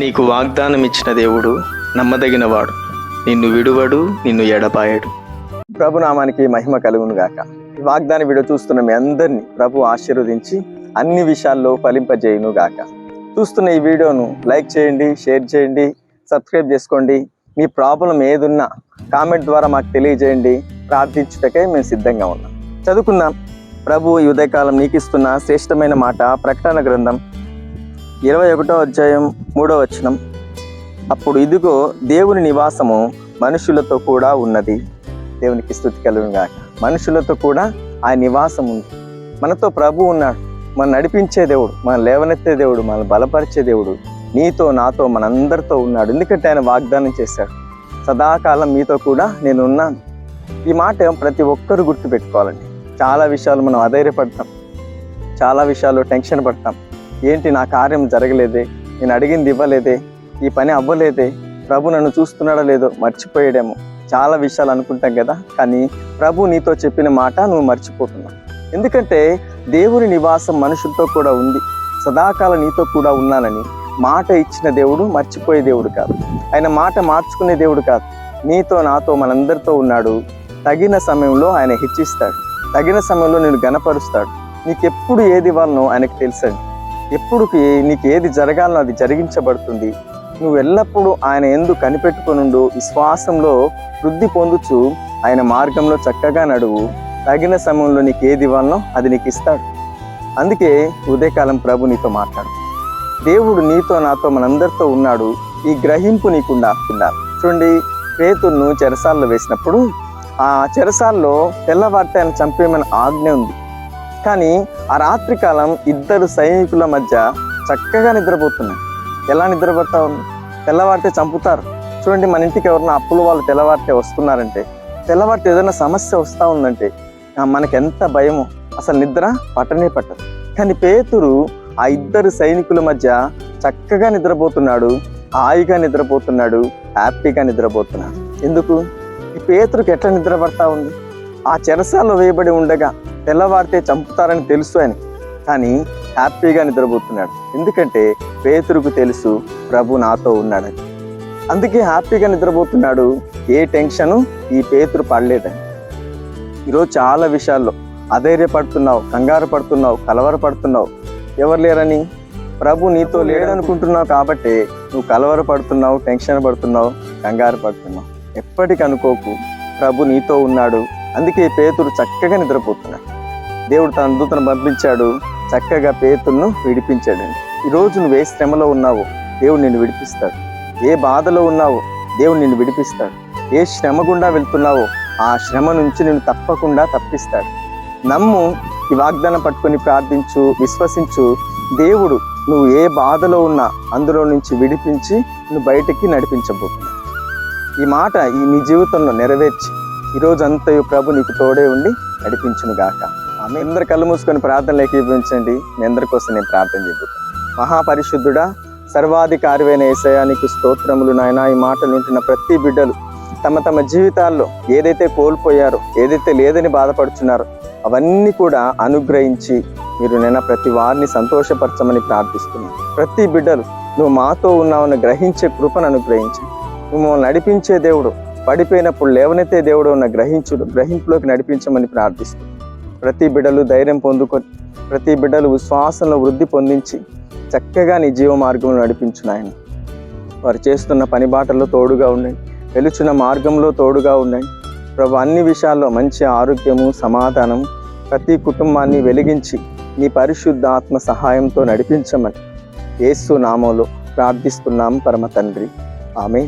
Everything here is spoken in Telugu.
నీకు వాగ్దానం ఇచ్చిన దేవుడు నమ్మదగినవాడు. నిన్ను విడువడు నిన్ను ఎడపాయడు ప్రభునామానికి మహిమ కలుగును గాక. వాగ్దాన వీడియో చూస్తున్న మీ అందరినీ ప్రభు ఆశీర్వదించి అన్ని విషయాల్లో ఫలింపజేయును గాక. చూస్తున్న ఈ వీడియోను లైక్ చేయండి షేర్ చేయండి సబ్స్క్రైబ్ చేసుకోండి. మీ ప్రాబ్లం ఏదున్నా కామెంట్ ద్వారా మాకు తెలియజేయండి. ప్రార్థించుటకై మేము సిద్ధంగా ఉన్నాం. చదువుకుందాం. ప్రభు ఈ ఉదయకాలం నీకిస్తున్న శ్రేష్టమైన మాట ప్రకటన గ్రంథం ఇరవై ఒకటో అధ్యాయం మూడో వచనం. అప్పుడు ఇదిగో దేవుని నివాసము మనుషులతో కూడా ఉన్నది. దేవునికి స్థుతి కలుగుగా మనుషులతో కూడా ఆ నివాసం ఉంది. మనతో ప్రభు ఉన్నాడు. మనం నడిపించే దేవుడు మనం లేవనెత్తే దేవుడు మనం బలపరిచే దేవుడు నీతో నాతో మనందరితో ఉన్నాడు. ఎందుకంటే ఆయన వాగ్దానం చేశాడు. సదాకాలం మీతో కూడా నేను ఉన్నాను. ఈ మాట ప్రతి ఒక్కరు గుర్తుపెట్టుకోవాలండి. చాలా విషయాలు మనం అధైర్యపడతాం. చాలా విషయాల్లో టెన్షన్ పడతాం. ఏంటి నా కార్యం జరగలేదే? నేను అడిగింది ఇవ్వలేదే? ఈ పని అవ్వలేదే? ప్రభు నన్ను చూస్తున్నాడో లేదో మర్చిపోయాడేమో. చాలా విషయాలు అనుకుంటాం కదా? కానీ ప్రభు నీతో చెప్పిన మాట నువ్వు మర్చిపోతున్నావు. ఎందుకంటే దేవుని నివాసం మనుషులతో కూడా ఉంది. సదాకాలం నీతో కూడా ఉన్నానని మాట ఇచ్చిన దేవుడు మర్చిపోయే దేవుడు కాదు. ఆయన మాట మార్చుకునే దేవుడు కాదు. నీతో నాతో మనందరితో ఉన్నాడు. తగిన సమయంలో ఆయన హెచ్చిస్తాడు. తగిన సమయంలో నేను గనపరుస్తాడు నీకెప్పుడు ఏది ఇవ్వాలనో ఆయనకు తెలుసండి. ఎప్పుడు నీకు ఏది జరగాలో అది జరిగించబడుతుంది. నువ్వు ఎల్లప్పుడూ ఆయన ఎందు కనిపెట్టుకొనుండు. విశ్వాసంలో వృద్ధి పొందుచు. ఆయన మార్గంలో చక్కగా నడువు. తగిన సమయంలో నీకు ఏది ఇవ్వాలనో అది నీకు ఇస్తాడు. అందుకే ఉదయకాలం ప్రభు నీతో మాట్లాడు. దేవుడు నీతో నాతో మనందరితో ఉన్నాడు. ఈ గ్రహింపు నీకుండా ఉండాలి. చూడండి పేతుర్ను చెరసాల్లో వేసినప్పుడు ఆ చెరసాల్లో తెల్లవారితే ఆయన చంపేయమని ఆజ్ఞ ఉంది. కానీ ఆ రాత్రి కాలం ఇద్దరు సైనికుల మధ్య చక్కగా నిద్రపోతున్నారు ఎలా నిద్రపడతావు తెల్లవారితే చంపుతారు. చూడండి మన ఇంటికి ఎవరైనా అప్పులు వాళ్ళు తెల్లవారితే వస్తున్నారంటే తెల్లవారితే ఏదైనా సమస్య వస్తూ ఉందంటే మనకెంత మనకి ఎంత భయమో అసలు నిద్ర పట్టనే పట్టదు. కానీ పేతురు ఆ ఇద్దరు సైనికుల మధ్య చక్కగా నిద్రపోతున్నాడు హాయిగా నిద్రపోతున్నాడు హ్యాపీగా నిద్రపోతున్నాడు. ఎందుకు? ఈ పేతురుకి ఎట్లా నిద్ర పడతా ఉంది? ఆ చెరసాలో వేయబడి ఉండగా తెల్లవారితే చంపుతారని తెలుసు ఆయన కానీ హ్యాపీగా నిద్రపోతున్నాడు. ఎందుకంటే పేతురుకు తెలుసు ప్రభు నాతో ఉన్నాడని. అందుకే హ్యాపీగా నిద్రపోతున్నాడు. ఏ టెన్షను ఈ పేతురు పడలేదని. ఈరోజు చాలా విషయాల్లో అధైర్యపడుతున్నావు కంగారు పడుతున్నావు కలవర పడుతున్నావు ఎవరు లేరని? ప్రభు నీతో లేడనుకుంటున్నావు కాబట్టి నువ్వు కలవర పడుతున్నావు టెన్షన్ పడుతున్నావు కంగారు పడుతున్నావు. ఎప్పటికి అనుకోకు ప్రభు నీతో ఉన్నాడు. అందుకే పేతురు చక్కగా నిద్రపోతున్నాడు. దేవుడు తన దూతను పంపించాడు. చక్కగా పేతురును విడిపించాడండి ఈరోజు నువ్వు ఏ శ్రమలో ఉన్నావో. దేవుడు నిన్ను విడిపిస్తాడు. ఏ బాధలో ఉన్నావో? దేవుడు నిన్ను విడిపిస్తాడు. ఏ శ్రమ గుండా వెళ్తున్నావో ఆ శ్రమ నుంచి నిన్ను తప్పకుండా తప్పిస్తాడు. నమ్ము ఈ వాగ్దానం పట్టుకొని ప్రార్థించు విశ్వసించు. దేవుడు నువ్వు ఏ బాధలో ఉన్నా అందులో నుంచి విడిపించి నువ్వు బయటికి నడిపించబోతున్నావు. ఈ మాట ఈ నీ జీవితంలో నెరవేర్చి ఈ రోజు అంతయు ప్రభు నీకు తోడే ఉండి నడిపించునుగాక. గాక ఆమె అందరు కళ్ళు మూసుకొని ప్రార్థనలు ఏకీపించండి మీ అందరి కోసం నేను ప్రార్థన చెబుతాను మహాపరిశుద్ధుడా సర్వాధికారివైన ఏసయానికి స్తోత్రములు నాయన. ఈ మాటలు వింటున్న ప్రతి బిడ్డలు తమ తమ జీవితాల్లో ఏదైతే కోల్పోయారో ఏదైతే లేదని బాధపడుచున్నారో అవన్నీ కూడా అనుగ్రహించి మీరు నేను ప్రతి వారిని సంతోషపరచమని ప్రార్థిస్తున్నాను ప్రతి బిడ్డలు నువ్వు మాతో ఉన్నావని గ్రహించే కృపను అనుగ్రహించి. నువ్వు నడిపించే దేవుడు పడిపోయినప్పుడు లేవనెత్తే దేవుడు ఉన్న గ్రహించుడు గ్రహింపులోకి నడిపించమని ప్రార్థిస్తున్నాను ప్రతి బిడ్డలు ధైర్యం పొందుకొని ప్రతి బిడ్డలు విశ్వాసంలో వృద్ధి పొందించి చక్కగా నీ జీవ మార్గంలో నడిపించు నాయన వారు చేస్తున్న పని బాటల్లో తోడుగా ఉండండి. వెలుచున్న మార్గంలో తోడుగా ఉండండి. ప్రభు అన్ని విషయాల్లో మంచి ఆరోగ్యము సమాధానం ప్రతి కుటుంబాన్ని వెలిగించి నీ పరిశుద్ధ ఆత్మ సహాయంతో నడిపించమని యేసు నామంలో ప్రార్థిస్తున్నాం పరమ తండ్రి. ఆమె